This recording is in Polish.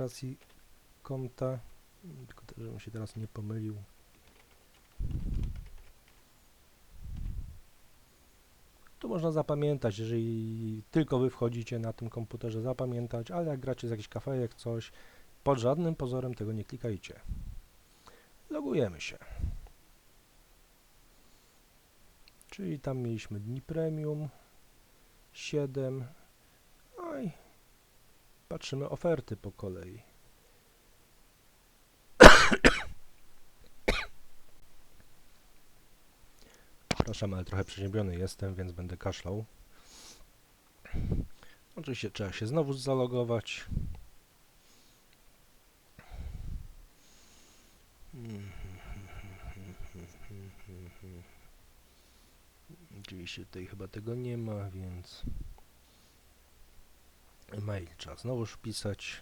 rejestracji konta. Tylko żebym się teraz nie pomylił. Tu można zapamiętać, jeżeli tylko wy wchodzicie na tym komputerze, zapamiętać, ale jak gracie z jakiś kafejek, coś, pod żadnym pozorem tego nie klikajcie. Logujemy się. Czyli tam mieliśmy dni premium, 7, no i patrzymy oferty po kolei. Przepraszam, ale trochę przeziębiony jestem, więc będę kaszlał. Oczywiście trzeba się znowu zalogować. Oczywiście tutaj chyba tego nie ma, więc mail trzeba znowu wpisać.